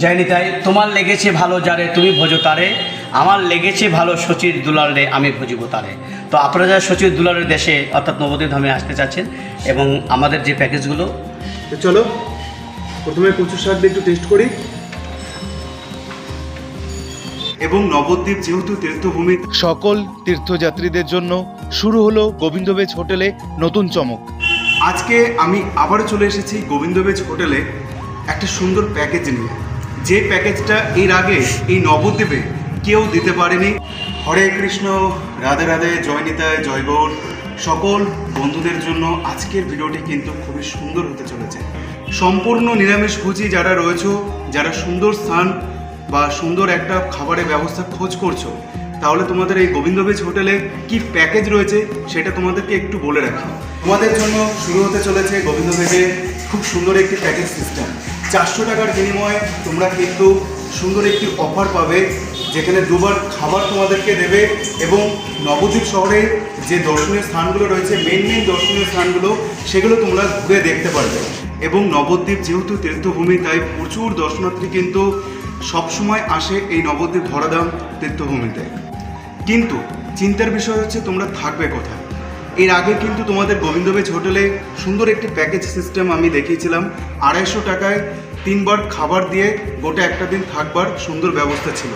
যায়নি তাই তোমার লেগেছে ভালো যারে তুমি ভোজো তারে আমার লেগেছে ভালো সচির দুলারে আমি ভজিব তারে। তো আপনারা যারা সচির দুলারের দেশে অর্থাৎ নবদ্বীপ ধামে আসতে চাচ্ছেন এবং আমাদের যে প্যাকেজগুলো তো চলো প্রথমে কচু শাক দিয়ে একটু টেস্ট করি। এবং নবদ্বীপ যেহেতু তীর্থভূমি সকল তীর্থযাত্রীদের জন্য শুরু হলো গোবিন্দবেজ হোটেলে নতুন চমক। আজকে আমি আবারও চলে এসেছি গোবিন্দবেজ হোটেলে একটা সুন্দর প্যাকেজ নিয়ে। যে প্যাকেজটা এর আগে এই নবদ্বীপে কেউ দিতে পারেনি। হরে কৃষ্ণ, রাধে রাধে, জয় নিতায় জয় সকল বন্ধুদের জন্য আজকের ভিডিওটি কিন্তু খুবই সুন্দর হতে চলেছে। সম্পূর্ণ নিরামিষ নিরামিষভোজী যারা রয়েছে, যারা সুন্দর স্থান বা সুন্দর একটা খাবারের ব্যবস্থা খোঁজ করছ, তাহলে তোমাদের এই গোবিন্দবেজ হোটেলে কি প্যাকেজ রয়েছে সেটা তোমাদেরকে একটু বলে রাখি। তোমাদের জন্য শুরু হতে চলেছে গোবিন্দবেজে খুব সুন্দর একটি প্যাকেজ সিস্টেম। চারশো টাকার বিনিময়ে তোমরা কিন্তু সুন্দর একটি অফার পাবে, যেখানে দুবার খাবার তোমাদেরকে দেবে এবং নবদ্বীপ শহরে যে দর্শনীয় স্থানগুলো রয়েছে মেন মেন দর্শনীয় স্থানগুলো, সেগুলো তোমরা ঘুরে দেখতে পারবে। এবং নবদ্বীপ যেহেতু তীর্থভূমি, তাই প্রচুর দর্শনার্থী কিন্তু সবসময় আসে এই নবদ্বীপ ধরাধাম তীর্থভূমিতে। কিন্তু চিন্তার বিষয় হচ্ছে তোমরা থাকবে কোথায়? এর আগে কিন্তু তোমাদের গোবিন্দবেজ হোটেলে সুন্দর একটি প্যাকেজ সিস্টেম আমি দেখিয়েছিলাম। আড়াইশো টাকায় তিনবার খাবার দিয়ে গোটা একটা দিন থাকবার সুন্দর ব্যবস্থা ছিল,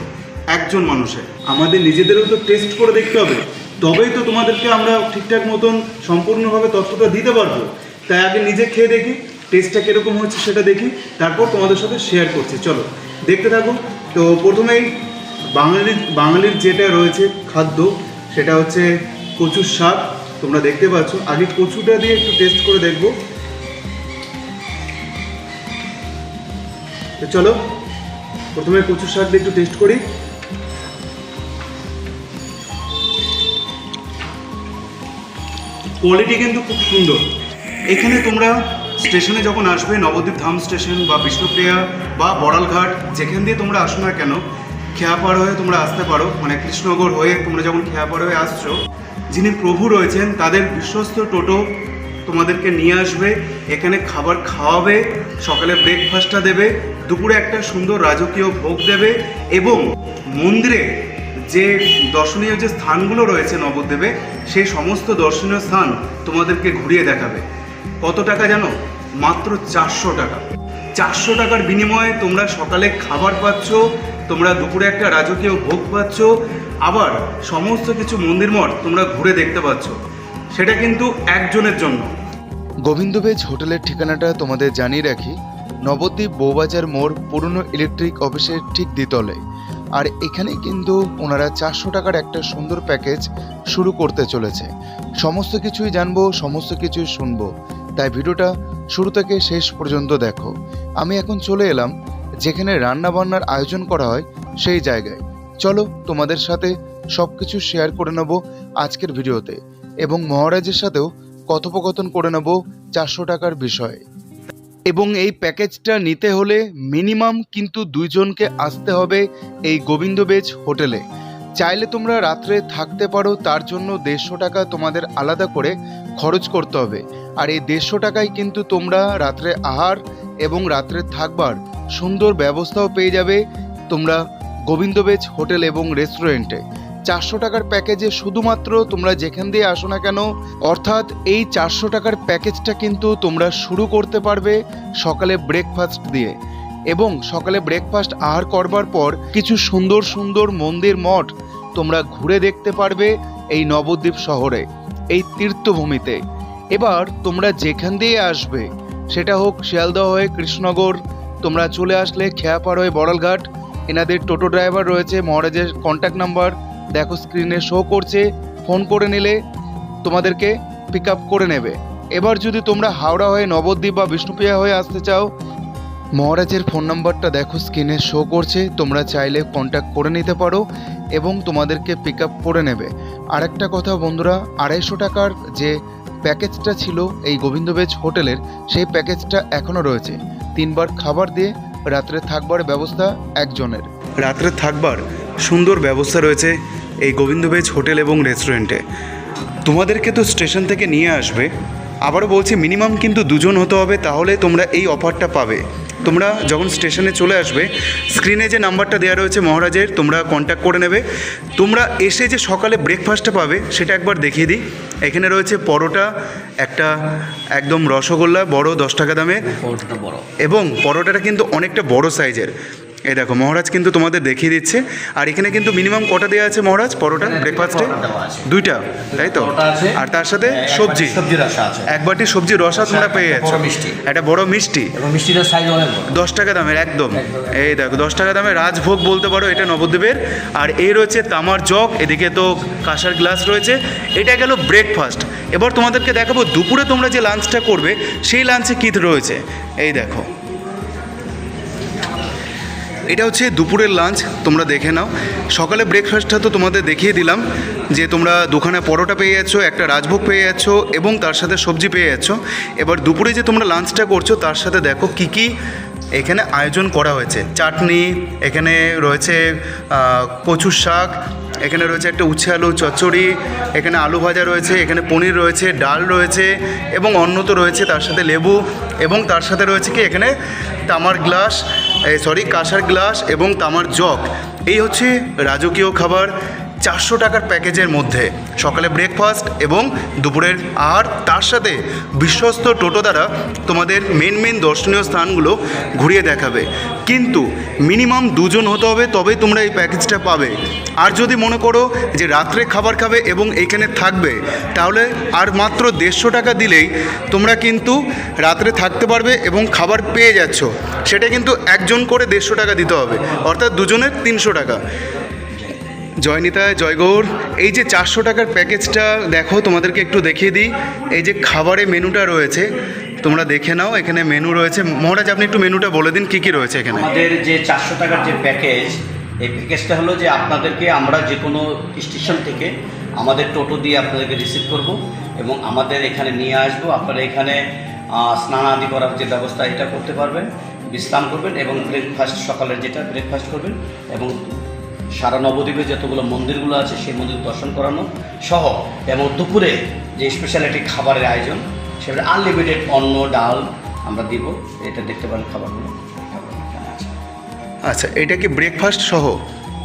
একজন মানুষের। আমাদের নিজেদেরও তো টেস্ট করে দেখতে হবে। তবেই তো তোমাদেরকে আমরা ঠিকঠাক মতন সম্পূর্ণভাবে তথ্যটা দিতে পারব। তাই আগে নিজে খেয়ে দেখি টেস্টটা কীরকম হচ্ছে সেটা দেখি, তারপর তোমাদের সাথে শেয়ার করছি। চলো, দেখতে থাকো। তো প্রথমেই বাঙালির বাঙালির যেটা রয়েছে খাদ্য, সেটা হচ্ছে কচুর শাক। তোমরা দেখতে পাচ্ছ। আগে কচুটা দিয়ে একটু টেস্ট করে দেখব। তো চলো, প্রথমে কচুর শাক একটু টেস্ট করি। কোয়ালিটি কিন্তু খুব সুন্দর। এখানে তোমরা স্টেশনে যখন আসবে, নবদ্বীপ ধাম স্টেশন বা বিষ্ণুপ্রিয়া বা বড়ালঘাট, যেখান দিয়ে তোমরা আসো না কেন, খেয়াপাড় হয়ে তোমরা আসতে পারো। মানে কৃষ্ণনগর হয়ে তোমরা যখন খেয়াপাড় হয়ে আসছো, যিনি প্রভু রয়েছেন, তাদের বিশ্বস্ত টোটো তোমাদেরকে নিয়ে আসবে, এখানে খাবার খাওয়াবে, সকালে ব্রেকফাস্টটা দেবে, দুপুরে একটা সুন্দর রাজকীয় ভোগ দেবে এবং মন্দিরে যে দর্শনীয় যে স্থানগুলো রয়েছে নবদ্বীপে সেই সমস্ত দর্শনীয় স্থান তোমাদেরকে ঘুরিয়ে দেখাবে। কত টাকা জানো? মাত্র চারশো টাকা। চারশো টাকার বিনিময়ে তোমরা সকালে খাবার পাচ্ছ, তোমরা দুপুরে একটা রাজকীয় ভোগ পাচ্ছ, আবার সমস্ত কিছু মন্দির মঠ তোমরা ঘুরে দেখতে পাচ্ছ। সেটা কিন্তু একজনের জন্য। গোবিন্দবেজ হোটেলের ঠিকানাটা তোমাদের জানিয়ে রাখি। নবদ্বীপ বৌবাজার মোড় পুরনো ইলেকট্রিক অফিসের ঠিক দ্বিতলে। আর এখানে কিন্তু ওনারা চারশো টাকার একটা সুন্দর প্যাকেজ শুরু করতে চলেছে। সমস্ত কিছুই জানব, সমস্ত কিছুই শুনব। তাই ভিডিওটা শুরু থেকে শেষ পর্যন্ত দেখো। আমি এখন চলে এলাম, যেখানে রান্না বান্নার আয়োজন করা হয় সেই জায়গায়। চলো তোমাদের সাথে সব কিছু শেয়ার করে নেব আজকের ভিডিওতে। এবং মহারাজের সাথেও কথোপকথন করে নেব চারশো টাকার বিষয়ে। এবং এই প্যাকেজটা নিতে হলে মিনিমাম কিন্তু দুইজনকে আসতে হবে এই গোবিন্দবেজ হোটেলে। চাইলে তোমরা রাত্রে থাকতে পারো, তার জন্য দেড়শো টাকা তোমাদের আলাদা করে খরচ করতে হবে। আর এই দেড়শো টাকায় কিন্তু তোমরা রাত্রে আহার এবং রাত্রে থাকবার সুন্দর ব্যবস্থাও পেয়ে যাবে তোমরা গোবিন্দবেজ হোটেল এবং রেস্টুরেন্টে। চারশো টাকার প্যাকেজে শুধুমাত্র তোমরা যেখান দিয়ে আসো না কেন, অর্থাৎ এই চারশো টাকার প্যাকেজটা কিন্তু তোমরা শুরু করতে পারবে সকালে ব্রেকফাস্ট দিয়ে। এবং সকালে ব্রেকফাস্ট আহার করবার পর কিছু সুন্দর সুন্দর মন্দির মঠ তোমরা ঘুরে দেখতে পারবে এই নবদ্বীপ শহরে, এই তীর্থভূমিতে। এবার তোমরা যেখান দিয়ে আসবে, সেটা হোক শিয়ালদহ হয়ে কৃষ্ণনগর, তোমরা চলে আসলে খেয়াপাড় হয়ে বড়ালঘাট। এনাদের টোটো ড্রাইভার রয়েছে, মহারাজের কন্ট্যাক্ট নাম্বার দেখো স্ক্রিনে শো করছে ফোন করে নিলে তোমাদেরকে পিক আপ করে নেবে। এবার যদি তোমরা হাওড়া হয়ে নবদ্বীপ বা বিষ্ণুপ্রিয়া হয়ে আসতে চাও, মহারাজের ফোন নাম্বারটা দেখো স্ক্রিনে শো করছে, তোমরা চাইলে কন্ট্যাক্ট করে নিতে পারো এবং তোমাদেরকে পিক আপ করে নেবে। আরেকটা কথা বন্ধুরা, আড়াইশো টাকার যে প্যাকেজটা ছিল এই গোবিন্দবেজ হোটেলের সেই প্যাকেজটা এখনও রয়েছে। তিনবার খাবার দিয়ে, রাত্রে থাকবার ব্যবস্থা একজনের। রাত্রে থাকবার সুন্দর ব্যবস্থা রয়েছে এই গোবিন্দবেজ হোটেল এবং রেস্টুরেন্টে। তোমাদেরকে তো স্টেশন থেকে নিয়ে আসবে। আবারও বলছি মিনিমাম কিন্তু দুজন হতে হবে তাহলে তোমরা এই অফারটা পাবে। তোমরা যখন স্টেশনে চলে আসবে স্ক্রিনে যে নাম্বারটা দেওয়া রয়েছে মহারাজের তোমরা কন্ট্যাক্ট করে নেবে। তোমরা এসে যে সকালে ব্রেকফাস্টটা পাবে সেটা একবার দেখিয়ে দিই। এখানে রয়েছে পরোটা একটা একদম রসগোল্লা বড় দশ টাকা দামে। এবং পরোটাটা কিন্তু অনেকটা বড় সাইজের এই দেখো মহারাজ কিন্তু তোমাদের দেখিয়ে দিচ্ছে। আর এখানে কিন্তু মিনিমাম কটা দেওয়া আছে মহারাজ? পরোটা ব্রেকফাস্টে দুইটা তাই তো? আর তার সাথে সবজি। এক বাটি সবজি রসা তোমরা পেয়ে যাচ্ছ। একটা বড় মিষ্টি। দশ টাকা দামের একদম। একদম। এই দেখো দশ টাকা দামের রাজভোগ বলতে পারো এটা নবদ্বীপের। আর এই রয়েছে তামার জগ এদিকে তো কাঁসার গ্লাস রয়েছে। এটা গেল ব্রেকফাস্ট এবার তোমাদেরকে দেখাবো দুপুরে তোমরা যে লাঞ্চটা করবে সেই লাঞ্চে কী রয়েছে? এই দেখো। এটা হচ্ছে দুপুরের লাঞ্চ তোমরা দেখে নাও। সকালে ব্রেকফাস্টটা তো তোমাদের দেখিয়ে দিলাম, যে তোমরা দুখানা পরোটা পেয়ে যাচ্ছ, একটা রাজভোগ পেয়ে যাচ্ছ, এবং তার সাথে সবজি পেয়ে যাচ্ছ। এবার দুপুরে যে তোমরা লাঞ্চটা করছ, তার সাথে দেখো কী কী এখানে আয়োজন করা হয়েছে। চাটনি, এখানে রয়েছে কচুর শাক, এখানে রয়েছে একটা উচ্ছে আলু চচ্চড়ি, এখানে আলু ভাজা রয়েছে, এখানে পনির রয়েছে, ডাল রয়েছে, এবং অন্ন তো রয়েছে তার সাথে লেবু, এবং তার সাথে রয়েছে কি, এখানে তামার গ্লাস সরি কাঁসার গ্লাস এবং তামার জগ। এই হচ্ছে রাজকীয় খাবার। চারশো টাকার প্যাকেজের মধ্যে সকালে ব্রেকফাস্ট এবং দুপুরের আর তার সাথে বিশ্বস্ত টোটো দ্বারা তোমাদের মেন মেন দর্শনীয় স্থানগুলো ঘুরিয়ে দেখাবে। কিন্তু মিনিমাম দুজন হতে হবে, তবেই তোমরা এই প্যাকেজটা পাবে। আর যদি মনে করো যে রাত্রে খাবার খাবে এবং এইখানে থাকবে, তাহলে আর মাত্র দেড়শো টাকা দিলেই তোমরা কিন্তু রাত্রে থাকতে পারবে এবং খাবার পেয়ে যাচ্ছ। সেটা কিন্তু একজন করে দেড়শো টাকা দিতে হবে, অর্থাৎ দুজনের তিনশো টাকা। জয়নিতা জয়গৌর, এই যে চারশো টাকার প্যাকেজটা, দেখো, তোমাদেরকে একটু দেখিয়ে দিই। এই যে খাবারে মেনুটা রয়েছে, তোমরা দেখে নাও, এখানে মেনু রয়েছে। মহারাজ, আপনি একটু মেনুটা বলে দিন, কী কী রয়েছে এখানে? আমাদের যে চারশো টাকার যে প্যাকেজ, এই প্যাকেজটা হলো যে আপনাদেরকে আমরা যে কোনো স্টেশন থেকে আমাদের টোটো দিয়ে আপনাদেরকে রিসিভ করব এবং আমাদের এখানে নিয়ে আসব। আপনারা এখানে স্নান আদি করার যে ব্যবস্থা, এটা করতে পারবেন, বিশ্রাম করবেন এবং ব্রেকফাস্ট সকালের যেটা ব্রেকফাস্ট করবেন এবং সারা নবদ্বীপে যতগুলো মন্দিরগুলো আছে সেই মন্দির দর্শন করানো সহ এবং দুপুরে যে স্পেশালিটি খাবারের আয়োজন সেটা আনলিমিটেড অন্ন ডাল আমরা দিব। এটা দেখতে পারেন খাবারগুলো। আচ্ছা এটা কি ব্রেকফাস্ট সহ?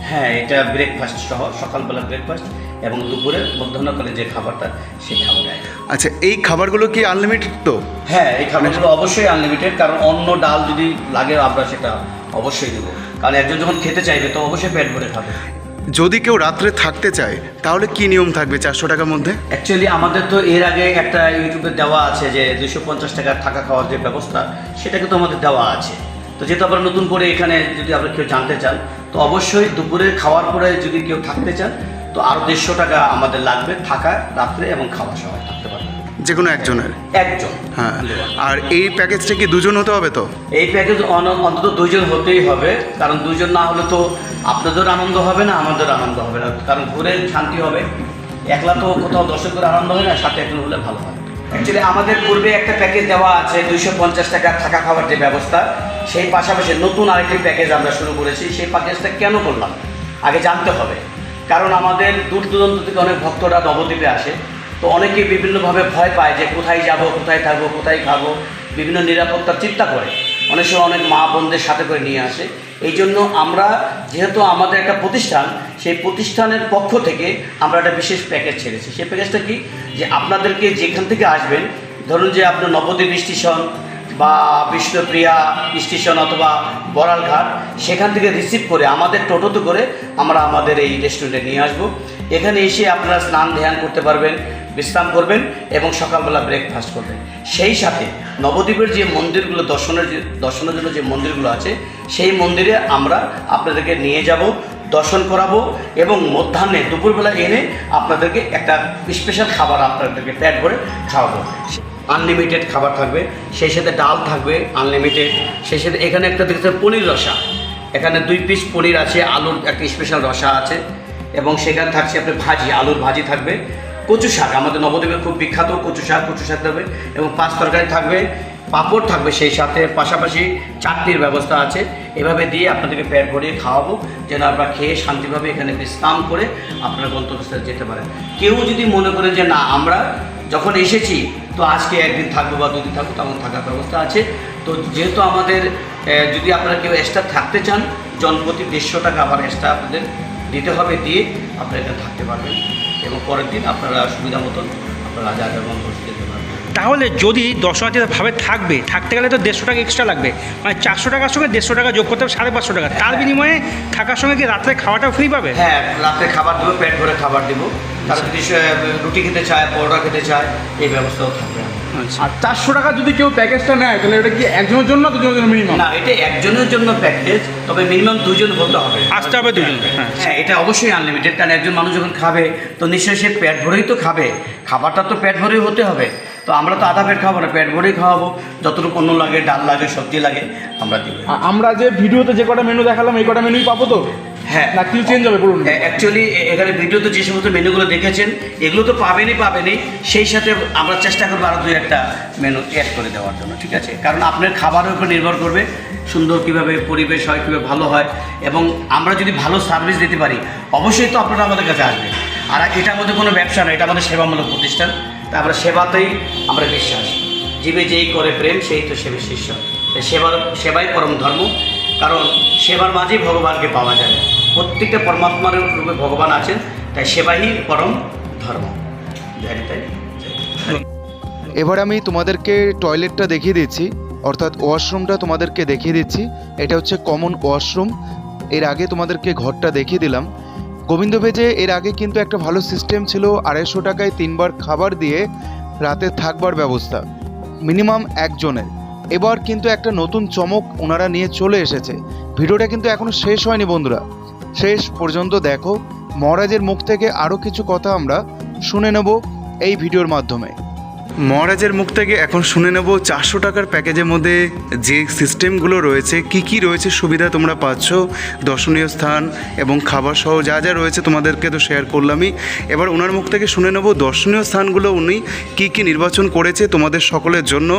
হ্যাঁ এটা ব্রেকফাস্ট সহ সকালবেলা ব্রেকফাস্ট এবং দুপুরে মধ্যাহ্নকালে যে খাবারটা সেই খাবার আচ্ছা এই খাবারগুলো কি আনলিমিটেড তো? হ্যাঁ এই খাবারগুলো অবশ্যই আনলিমিটেড কারণ অন্য ডাল যদি লাগে আমরা সেটা অবশ্যই দেবো। কারণ একজন যখন খেতে চাইবে তো অবশ্যই পেট ভরে খাবে। যদি কেউ রাত্রে থাকতে চায় তাহলে কি নিয়ম থাকবে চারশো টাকার মধ্যে? অ্যাকচুয়ালি আমাদের তো এর আগে একটা ইউটিউবে দেওয়া আছে যে দুশো পঞ্চাশ টাকার থাকা খাওয়ার যে ব্যবস্থা সেটাকে তো আমাদের দেওয়া আছে। তো যেহেতু আবার নতুন করে এখানে যদি আপনারা কেউ জানতে চান তো অবশ্যই দুপুরে খাওয়ার পরে যদি কেউ থাকতে চান তো আরও দেড়শো টাকা আমাদের লাগবে থাকা রাত্রে এবং খাওয়া সবাই থাকতে পারবে। যে কোনো একজনের। একজন। হ্যাঁ। আর এই প্যাকেজটা কি দুজন হতে হবে তো? এই প্যাকেজ অন্তত দুইজন হতেই হবে কারণ দুইজন না হলে তো আপনাদের আনন্দ হবে না আমাদের আনন্দ হবে না। কারণ ঘুরে শান্তি হবে একলা তো কোথাও দর্শকের আনন্দ হয় না সাথে একজন হলে ভালো হয়। অ্যাকচুয়ালি আমাদের পূর্বে একটা প্যাকেজ দেওয়া আছে দুইশো পঞ্চাশ টাকা থাকা খাওয়ার যে ব্যবস্থা সেই পাশাপাশি নতুন আরেকটি প্যাকেজ আমরা শুরু করেছি। সেই প্যাকেজটা কেন করলাম? আগে জানতে হবে। কারণ আমাদের দূর দূরান্ত থেকে অনেক ভক্তরা নবদ্বীপে আসে। তো অনেকে বিভিন্নভাবে ভয় পায় যে কোথায় যাব, কোথায় থাকব, কোথায় খাব। বিভিন্ন নিরাপত্তার চিন্তা করে। অনেক সময় অনেক মা বোনদের সাথে করে নিয়ে আসে। এই জন্য আমরা, যেহেতু আমাদের একটা প্রতিষ্ঠান, সেই প্রতিষ্ঠানের পক্ষ থেকে আমরা একটা বিশেষ প্যাকেজ ছেড়েছি। সেই প্যাকেজটা কি? যে আপনাদেরকে যেখান থেকে আসবেন, ধরুন যে আপনার নবদ্বীপ স্টেশন বা বিষ্ণুপ্রিয়া স্টেশন অথবা বড়ালঘাট, সেখান থেকে রিসিভ করে আমাদের টোটোতে করে আমরা আমাদের এই রেস্টুরেন্টে নিয়ে আসব। এখানে এসে আপনারা স্নান ধ্যান করতে পারবেন। বিশ্রাম করবেন এবং সকালবেলা ব্রেকফাস্ট করবেন। সেই সাথে নবদ্বীপের যে মন্দিরগুলো, দর্শনের দর্শনের জন্য যে মন্দিরগুলো আছে, সেই মন্দিরে আমরা আপনাদেরকে নিয়ে যাব, দর্শন করাবো এবং মধ্যাহ্নে দুপুরবেলা এনে আপনাদেরকে একটা স্পেশাল খাবার আপনাদেরকে প্যাট করে খাওয়াবো। আনলিমিটেড খাবার থাকবে, সেই সাথে ডাল থাকবে আনলিমিটেড সেই সাথে এখানে একটা দেখতে পনির রসা। এখানে দুই পিস পনির আছে, আলুর একটা স্পেশাল রসা আছে এবং সেখানে থাকছে আপনার ভাজি, আলুর ভাজি থাকবে। কচু শাক, আমাদের নবদ্বীপের খুব বিখ্যাত কচু শাক কচু শাক থাকবে এবং পাঁচ তরকারি থাকবে, পাঁপড় থাকবে সেই সাথে, পাশাপাশি চাটনির ব্যবস্থা আছে। এভাবে দিয়ে আপনাদেরকে পেট ভরিয়ে খাওয়াবো, যেন আপনারা খেয়ে শান্তিভাবে এখানে বিশ্রাম করে আপনারা গন্তব্যস্থলে যেতে পারেন। কেউ যদি মনে করে যে, না, আমরা যখন এসেছি, তো আজকে একদিন থাকব বা দুদিন থাকব, তখন থাকার ব্যবস্থা আছে। তো যেহেতু আমাদের যদি আপনারা কেউ এক্সট্রা থাকতে চান, জনপ্রতি দেড়শো টাকা আবার এক্সট্রা আপনাদের দিতে হবে, দিয়ে আপনারা এখানে থাকতে পারবেন। এবং পরের দিন আপনারা সুবিধা মতন আপনারা যা যা বন্ধ যেতে পারবেন। তাহলে যদি দর্শনার্থীরা ভাবে থাকবে থাকতে গেলে তো দেড়শো টাকা এক্সট্রা লাগবে। মানে চারশো টাকার সঙ্গে দেড়শো টাকা যোগ করতে হবে সাড়ে পাঁচশো টাকা। তার বিনিময়ে থাকার সঙ্গে কি রাত্রে খাওয়াটাও ফ্রি পাবে? হ্যাঁ রাত্রে খাবার দেবো পেট ভরে খাবার দেবো। তারা যদি রুটি খেতে চায় পরোটা খেতে চায় এই ব্যবস্থাও থাকবে। আর চারশো টাকা যদি কেউ প্যাকেজটা নেয় তাহলে এটা কি একজনের জন্য দুজনের জন্য মিনিমাম না এটা একজনের জন্য প্যাকেজ তবে মিনিমাম দুজন হতে হবে। আসতে হবে দুজন। হ্যাঁ হ্যাঁ। এটা অবশ্যই আনলিমিটেড কারণ একজন মানুষ যখন খাবে তো নিশ্চয়ই সে পেট ভরেই তো খাবে। খাবারটা তো পেট ভরেই হতে হবে। তো আমরা তো আধা পেট খাব না পেট ভরেই খাওয়াবো। যতটুকু অন্য লাগে ডাল লাগে সবজি লাগে আমরা দিব। আমরা যে ভিডিওতে যে কটা মেনু দেখালাম এই কটা মেনুই পাবো তো? হ্যাঁ। না কিছু চেঞ্জ হবে বলুন। অ্যাকচুয়ালি এখানে ভিডিওতে যে সমস্ত মেনুগুলো দেখেছেন এগুলো তো পাবেনই পাবেনই। সেই সাথে আমরা চেষ্টা করব আরও দুই একটা মেনু অ্যাড করে দেওয়ার জন্য ঠিক আছে? কারণ আপনার খাবারের উপর নির্ভর করবে সুন্দর কীভাবে পরিবেশ হয় কীভাবে ভালো হয় এবং আমরা যদি ভালো সার্ভিস দিতে পারি অবশ্যই তো আপনারা আমাদের কাছে আসবেন। আর এটা আমাদের কোনো ব্যবসা নয় এটা আমাদের সেবামূলক প্রতিষ্ঠান। তা আমরা সেবাতেই আমরা বিশ্বাস। জীবে যেই করে প্রেম সেই তো সেবে শিষ্য। সেবার সেবাই পরম ধর্ম। কারণ সেবার মাঝেই ভগবানকে পাওয়া যায়। প্রত্যেকটা পরমাত্মার রূপে ভগবান আছেন, তাই সেবাই পরম ধর্ম। এবার আমি তোমাদেরকে টয়লেটটা দেখিয়ে দিচ্ছি, অর্থাৎ ওয়াশরুমটা তোমাদেরকে দেখিয়ে দিচ্ছি। এটা হচ্ছে কমন ওয়াশরুম। এর আগে তোমাদেরকে ঘরটা দেখিয়ে দিলাম। গোবিন্দ ভেজে এর আগে কিন্তু একটা ভালো সিস্টেম ছিল, আড়াইশো টাকায় তিনবার খাবার দিয়ে রাতে থাকবার ব্যবস্থা, মিনিমাম একজনের। এবার কিন্তু একটা নতুন চমক ওনারা নিয়ে চলে এসেছে। ভিডিওটা কিন্তু এখনও শেষ হয়নি বন্ধুরা। শেষ পর্যন্ত দেখো। মহারাজের মুখ থেকে আরও কিছু কথা আমরা শুনে নেব এই ভিডিওর মাধ্যমে। মহারাজের মুখ থেকে এখন শুনে নেব চারশো টাকার প্যাকেজের মধ্যে যে সিস্টেমগুলো রয়েছে, কি কি রয়েছে সুবিধা তোমরা পাচ্ছ, দর্শনীয় স্থান এবং খাবার সহ যা যা রয়েছে তোমাদেরকে তো শেয়ার করলামই। এবার ওনার মুখ থেকে শুনে নেব দর্শনীয় স্থানগুলো উনি কি কি নির্বাচন করেছে তোমাদের সকলের জন্য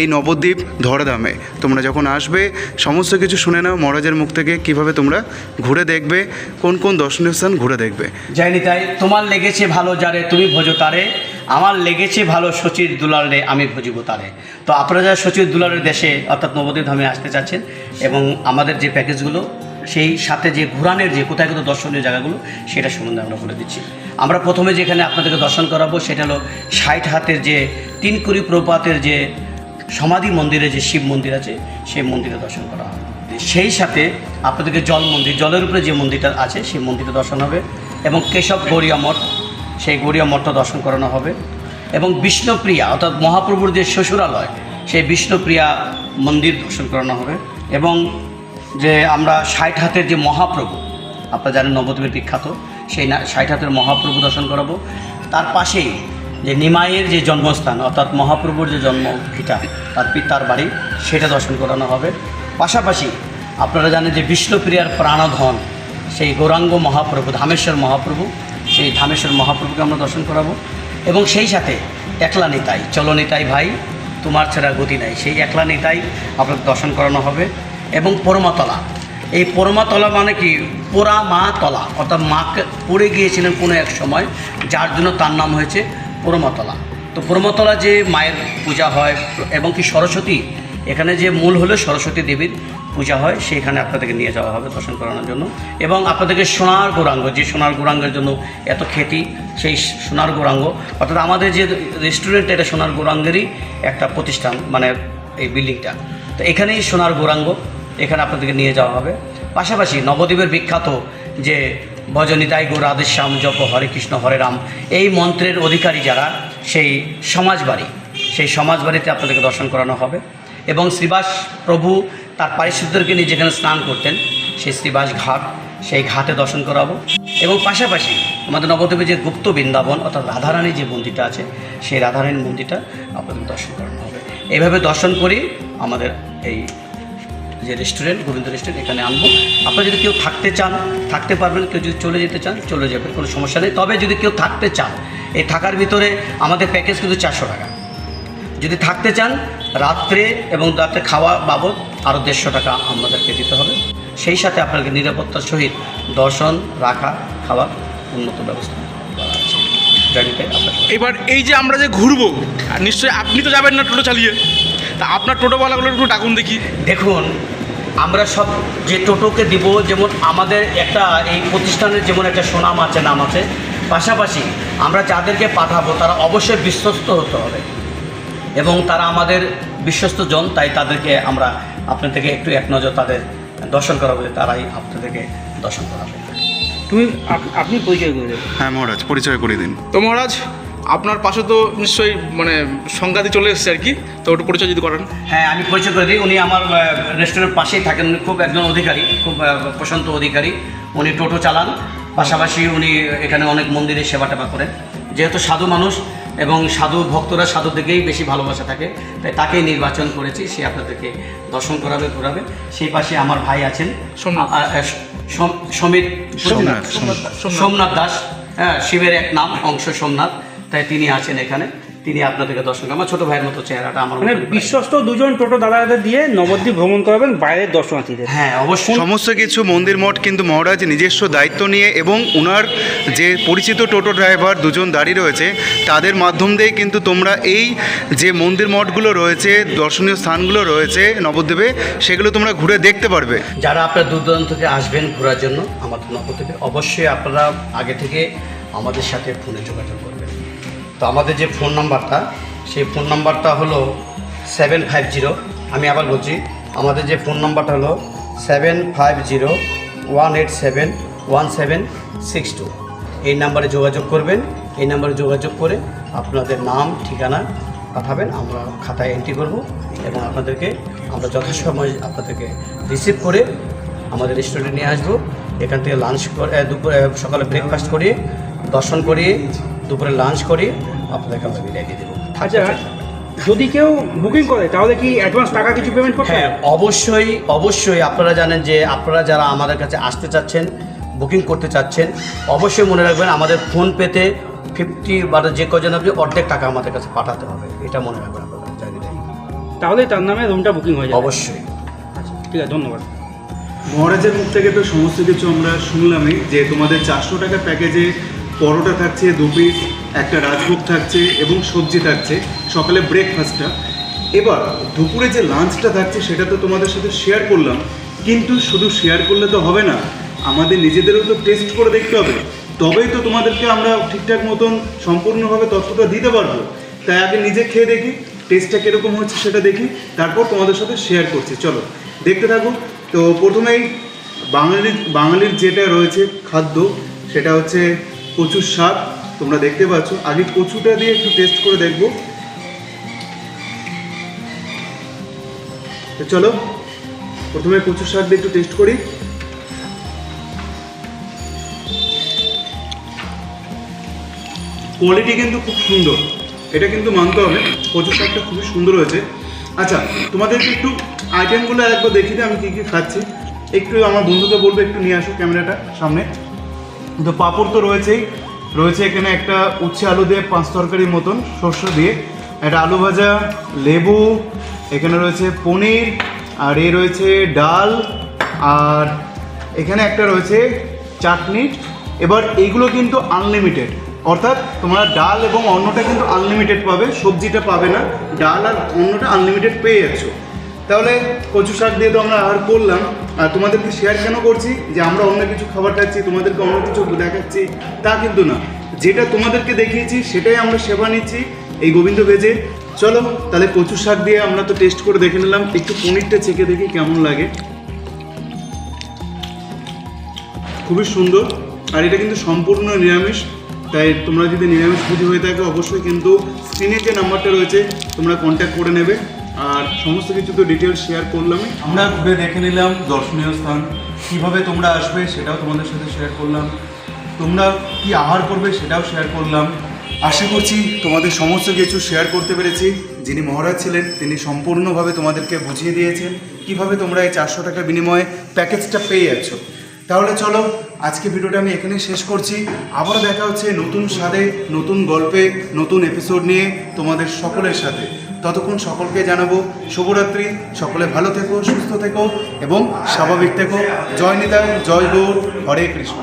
এই নবদ্বীপ ধরাধামে। তোমরা যখন আসবে, সমস্ত কিছু শুনে নাও মহারাজের মুখ থেকে কীভাবে তোমরা ঘুরে দেখবে, কোন কোন দর্শনীয় স্থান ঘুরে দেখবে। যাইনি তাই তোমার লেগেছে ভালো যারে তুমি ভোজো তারে। আমার লেগেছে ভালো সচির দুলারে আমি ভজিব তারে। তো আপনারা যারা সচির দুলারের দেশে অর্থাৎ নবদ্বীপ ধামে আসতে চাচ্ছেন এবং আমাদের যে প্যাকেজগুলো, সেই সাথে যে ঘুরানের যে কোথায় কোথাও দর্শনীয় জায়গাগুলো, সেটা সম্বন্ধে আমরা বলে দিচ্ছি। আমরা প্রথমে যেখানে আপনাদেরকে দর্শন করাবো, সেটা হলো ষাট হাতের যে তিনকুড়ি প্রপাতের যে সমাধি মন্দিরে যে শিব মন্দির আছে, সেই মন্দিরে দর্শন করা হবে। সেই সাথে আপনাদেরকে জল মন্দির, জলের উপরে যে মন্দিরটা আছে, সেই মন্দিরে দর্শন হবে এবং কেশব গৌরিয়া মঠ সেই গৌরিয়া মঠটা দর্শন করানো হবে। এবং বিষ্ণুপ্রিয়া, অর্থাৎ মহাপ্রভুর যে শ্বশুরালয়, সেই বিষ্ণুপ্রিয়া মন্দির দর্শন করানো হবে। এবং যে আমরা ষাট হাতের যে মহাপ্রভু, আপনারা জানেন নবদ্বীপের বিখ্যাত, সেই ষাট হাতের মহাপ্রভু দর্শন করাবো। তার পাশেই যে নিমাইয়ের যে জন্মস্থান, অর্থাৎ মহাপ্রভুর যে জন্ম ভিটা তার পিতার বাড়ি, সেটা দর্শন করানো হবে। পাশাপাশি আপনারা জানেন যে বিষ্ণুপ্রিয়ার প্রাণধন, সেই গৌরাঙ্গ মহাপ্রভু, ধামেশ্বর মহাপ্রভু সেই ধামেশ্বর মহাপ্রভুকে আমরা দর্শন করাবো। এবং সেই সাথে একলা নিতাই, চলো নিতাই ভাই, তোমার ছাড়া গতি নাই। সেই একলা নিতাই আপনাকে দর্শন করানো হবে। এবং পরমাতলা, এই পরমাতলা মানে কি? পোড়া মা তলা অর্থাৎ মাকে পড়ে গিয়েছিলেন কোনো এক সময়, যার জন্য তার নাম হয়েছে পরমাতলা। তো পরমাতলা যে মায়ের পূজা হয়, এবং কি সরস্বতী এখানে যে মূল হলো সরস্বতী দেবীর পূজা হয়, সেইখানে আপনাদেরকে নিয়ে যাওয়া হবে দর্শন করানোর জন্য। এবং আপনাদেরকে সোনার গৌরাঙ্গ, যে সোনার গৌরাঙ্গের জন্য এত খ্যাতি, সেই সোনার গৌরাঙ্গ, অর্থাৎ আমাদের যে রেস্টুরেন্ট এটা সোনার গৌরাঙ্গেরই একটা প্রতিষ্ঠান মানে এই বিল্ডিংটা তো এখানেই সোনার গৌরাঙ্গ, এখানে আপনাদেরকে নিয়ে যাওয়া হবে। পাশাপাশি নবদ্বীপের বিখ্যাত যে ভজনিতাই গো রাধেশ্যাম জপ, হরে কৃষ্ণ, হরে রাম, এই মন্ত্রের অধিকারী যারা, সেই সমাজবাড়ি, সেই সমাজবাড়িতে আপনাদেরকে দর্শন করানো হবে। এবং শ্রীবাস প্রভু তার পারিশুদ্ধকে নিয়ে যেখানে স্নান করতেন, সেই শ্রীবাস ঘাট, সেই ঘাটে দর্শন করাবো। এবং পাশাপাশি আমাদের নবদ্বীপে যে গুপ্ত বৃন্দাবন, অর্থাৎ রাধারানীর যে মন্দিরটা আছে, সেই রাধারানীর মন্দিরটা আপনাদের দর্শন করানো হবে। এইভাবে দর্শন করি আমাদের এই যে রেস্টুরেন্ট, গোবিন্দ রেস্টুরেন্ট, এখানে আনব। আপনারা যদি কেউ থাকতে চান, থাকতে পারবেন, কেউ যদি চলে যেতে চান, চলে যাবেন, কোনো সমস্যা নেই। তবে যদি কেউ থাকতে চান, এই থাকার ভিতরে আমাদের প্যাকেজ কিন্তু চারশো টাকা। যদি থাকতে চান রাত্রে এবং রাত্রে খাওয়া বাবদ আরও দেড়শো টাকা আমাদেরকে দিতে হবে। সেই সাথে আপনাকে নিরাপত্তার সহিত দর্শন রাখা খাওয়ার উন্নত ব্যবস্থা। এবার এই যে আমরা যে ঘুরবো নিশ্চয়ই আপনি তো যাবেন না টোটো চালিয়ে তা আপনার টোটোওয়ালাগুলো একটু ডাকুন দেখি। দেখুন আমরা সব যে টোটোকে দিব যেমন আমাদের একটা এই প্রতিষ্ঠানের যেমন একটা সুনাম আছে নাম আছে পাশাপাশি আমরা যাদেরকে পাঠাবো তারা অবশ্যই বিশ্বস্ত হতে হবে। এবং তারা আমাদের বিশ্বস্ত জন তাই তাদেরকে আমরা আপনাদেরকে একটু এক নজর তাদের দর্শন করাবো তারাই আপনাদেরকে দর্শন করাবে। তুমি আপনি পরিচয় করে দেবেন। হ্যাঁ মহারাজ পরিচয় করে দিন। তো মহারাজ আপনার পাশে তো নিশ্চয়ই মানে সংঘাতে চলে এসেছে আর কি তো ওটা পরিচয় যদি করেন। হ্যাঁ আমি পরিচয় করে দিই। উনি আমার রেস্টুরেন্ট পাশেই থাকেন। উনি খুব একজন অধিকারী খুব প্রশান্ত অধিকারী। উনি টোটো চালান। পাশাপাশি উনি এখানে অনেক মন্দিরে সেবা টেবা করেন। যেহেতু সাধু মানুষ এবং সাধু ভক্তরা সাধু দিকেই বেশি ভালোবাসা থাকে। তাই তাকেই নির্বাচন করেছি সে আপনাদেরকে দর্শন করাবে ঘোরাবে। সেই পাশে আমার ভাই আছেন সমীর সোমনাথ, সোমনাথ দাস হ্যাঁ শিবের এক নাম অংশ সোমনাথ। তাই তিনি আছেন এখানে। তিনি আপনাদেরকে দর্শন করেন। আমার ছোট ভাইয়ের মতো চেহারাটা আমার মানে বিশ্বস্ত দুজন টোটো দাদাদের দিয়ে নবদ্বীপ ভ্রমণ করাবেন বাইরের দর্শনার্থীদের। হ্যাঁ অবশ্যই। সমস্ত কিছু মন্দির মঠ কিন্তু মহারাজ নিজস্ব দায়িত্ব নিয়ে এবং ওনার যে পরিচিত টোটো ড্রাইভার দুজন দাঁড়িয়ে রয়েছে তাদের মাধ্যম দিয়ে কিন্তু তোমরা এই যে মন্দির মঠগুলো রয়েছে দর্শনীয় স্থানগুলো রয়েছে নবদ্বীপে সেগুলো তোমরা ঘুরে দেখতে পারবে। যারা আপনার দূর দূরান্ত থেকে আসবেন ঘোরার জন্য আমাদের থেকে অবশ্যই আপনারা আগে থেকে আমাদের সাথে ফোনে যোগাযোগ তো আমাদের যে ফোন নাম্বারটা, সেই ফোন নাম্বারটা হলো সেভেন ফাইভ জিরো। আমি আবার বলছি, আমাদের যে ফোন নাম্বারটা হলো seven five zero one eight seven one seven six two. এই নাম্বারে যোগাযোগ করবেন, এই নাম্বারে যোগাযোগ করে আপনাদের নাম, ঠিকানা পাঠাবেন, আমরা খাতায় এন্ট্রি করব এবং আপনাদেরকে, আমরা যথাসময় আপনাদেরকে রিসিভ করে আমাদের রেস্টুরেন্টে নিয়ে আসব। এখান থেকে লাঞ্চ করে, দুপুরে, সকালে ব্রেকফাস্ট করিয়ে, দর্শন করিয়ে দুপুরে লাঞ্চ করিয়ে আপনাদেরকে আমরা বিদায় দিয়ে দেবো। আচ্ছা যদি কেউ বুকিং করে তাহলে কি অ্যাডভান্স টাকা কিছু পেমেন্ট করতে হ্যাঁ অবশ্যই অবশ্যই আপনারা জানেন যে আপনারা যারা আমাদের কাছে আসতে চাচ্ছেন বুকিং করতে চাচ্ছেন অবশ্যই মনে রাখবেন আমাদের ফোন পেতে ফিফটি বা যে কজন আপনি অর্ধেক টাকা আমাদের কাছে পাঠাতে হবে। এটা মনে রাখবেন আপনারা তাহলে তার নামে রুমটা বুকিং হয়ে যাবে। অবশ্যই। আচ্ছা ঠিক আছে ধন্যবাদ। মহারাজের মুখ থেকে তো সমস্ত কিছু আমরা শুনলামই যে তোমাদের চারশো টাকা প্যাকেজে পরোটা থাকছে, দু পিস একটা রাজভোগ থাকছে এবং সবজি থাকছে। সকালে ব্রেকফাস্টটা এবার দুপুরে যে লাঞ্চটা থাকছে, সেটা তো তোমাদের সাথে শেয়ার করলাম। কিন্তু শুধু শেয়ার করলে তো হবে না, আমাদের নিজেদেরও তো টেস্ট করে দেখতে হবে। তবেই তো তোমাদেরকে আমরা ঠিকঠাক মতন সম্পূর্ণভাবে তথ্যটা দিতে পারব। তাই আগে নিজে খেয়ে দেখি টেস্টটা কীরকম হচ্ছে সেটা দেখি, তারপর তোমাদের সাথে শেয়ার করছি। চলো, দেখতে থাকো। তো প্রথমেই বাঙালির বাঙালির যেটা রয়েছে খাদ্য, সেটা হচ্ছে কচুর শাক তোমরা দেখতে পাচ্ছ। আগে কচুটা দিয়ে একটু টেস্ট করে দেখব। চলো, প্রথমে কচুর শাক দিয়ে একটু টেস্ট করি। কোয়ালিটি কিন্তু খুব সুন্দর। এটা কিন্তু মানতে হবে। কচুর শাকটা খুবই সুন্দর হয়েছে। আচ্ছা তোমাদেরকে একটু আইটেমগুলো একবার দেখি আমি কী কী খাচ্ছি। একটু আমার বন্ধুকে বলব, একটু নিয়ে আসো ক্যামেরাটা সামনে। তো পাঁপড় তো রয়েছেই। রয়েছে এখানে একটা উচ্ছে আলু দিয়ে পাঁচ তরকারির মতন শস্য দিয়ে। একটা আলু ভাজা, লেবু, এখানে রয়েছে পনির, আর এ রয়েছে ডাল, আর এখানে একটা রয়েছে চাটনি। এবার এইগুলো কিন্তু আনলিমিটেড অর্থাৎ তোমরা ডাল এবং অন্নটা কিন্তু আনলিমিটেড পাবে, সবজিটা পাবে না। ডাল আর অন্নটা আনলিমিটেড পেয়ে যাচ্ছ। তাহলে কচু শাক দিয়ে তো আমরা আহার করলাম। আর তোমাদেরকে শেয়ার কেন করছি? যে আমরা অন্য কিছু খাবার খাচ্ছি, তোমাদেরকে অন্য কিছু দেখাচ্ছি, তা কিন্তু না। যেটা তোমাদেরকে দেখিয়েছি, সেটাই আমরা সেবা নিচ্ছি এই গোবিন্দ ভেজে। চলো, তাহলে কচু শাক দিয়ে আমরা তো টেস্ট করে দেখে নিলাম। একটু পনিরটা চেখে দেখি কেমন লাগে। খুবই সুন্দর। আর এটা কিন্তু সম্পূর্ণ নিরামিষ। তাই তোমরা যদি নিরামিষ পুজো হয়ে থাকে, অবশ্যই কিন্তু স্ক্রিনে যে নাম্বারটা রয়েছে, তোমরা কন্ট্যাক্ট করে নেবে। আর সমস্ত কিছু তো ডিটেলস শেয়ার করলামই। আমরা ঘুরে দেখে নিলাম দর্শনীয় স্থান। কীভাবে তোমরা আসবে সেটাও তোমাদের সাথে শেয়ার করলাম। তোমরা কি আহার করবে সেটাও শেয়ার করলাম। আশা করছি তোমাদের সমস্ত কিছু শেয়ার করতে পেরেছি। যিনি মহারাজ ছিলেন, তিনি সম্পূর্ণভাবে তোমাদেরকে বুঝিয়ে দিয়েছেন কীভাবে তোমরা এই চারশো টাকার বিনিময়ে প্যাকেজটা পেয়ে যাচ্ছ। তাহলে চলো, আজকে ভিডিওটা আমি এখানেই শেষ করছি। আবারও দেখা হচ্ছে নতুন স্বাদে, নতুন গল্পে, নতুন এপিসোড নিয়ে তোমাদের সকলের সাথে। ততক্ষণ সকলকে জানাব শুভরাত্রি। সকলে ভালো থেকো, সুস্থ থেকো এবং স্বাভাবিক থেকো। জয় নিতায় জয় গৌর, হরে কৃষ্ণ।